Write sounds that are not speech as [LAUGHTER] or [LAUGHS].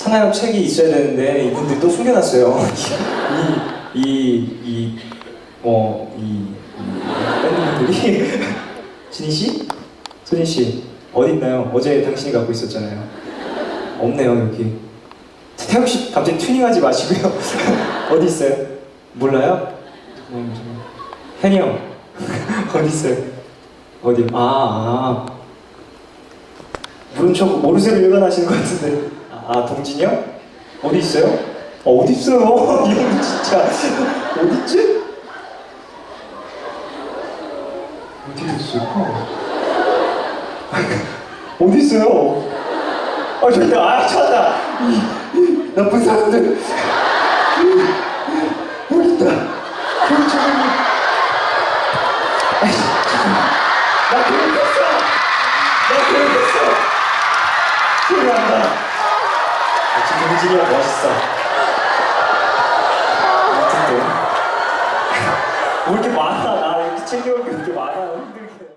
산하엽 책이 있어야 되는데 이분들이 또 숨겨놨어요. 이, 이, 뭐, 이, 이, 이 밴드분들이. 진희 [LAUGHS] 씨? 소진 씨, 어디 있나요? 어제 당신이 갖고 있었잖아요. 없네요, 여기. 태욱 씨, 갑자기 튜닝하지 마시고요. [LAUGHS] 어디 있어요? 몰라요? 혜니 형, [LAUGHS] 어디 있어요? 어디? 아, 아. 물은 저 모르쇠로 일관하시는 것 같은데. 아, 아, 동진이 형? 어디 있어요? 어, 어디 있어요? [LAUGHS] 이형 진짜. 어디 있지? 어디 있을까? 어디 있어요? 아, 저기, 아, 찾아! 나쁜 사람들. 이, 여기 있다. 나 계획했어! 나 계획했어! 소리난다. 역시 동진이가 멋있어. 같은데. [LAUGHS] 왜 이렇게 많아? 나 이렇게 챙겨올 게.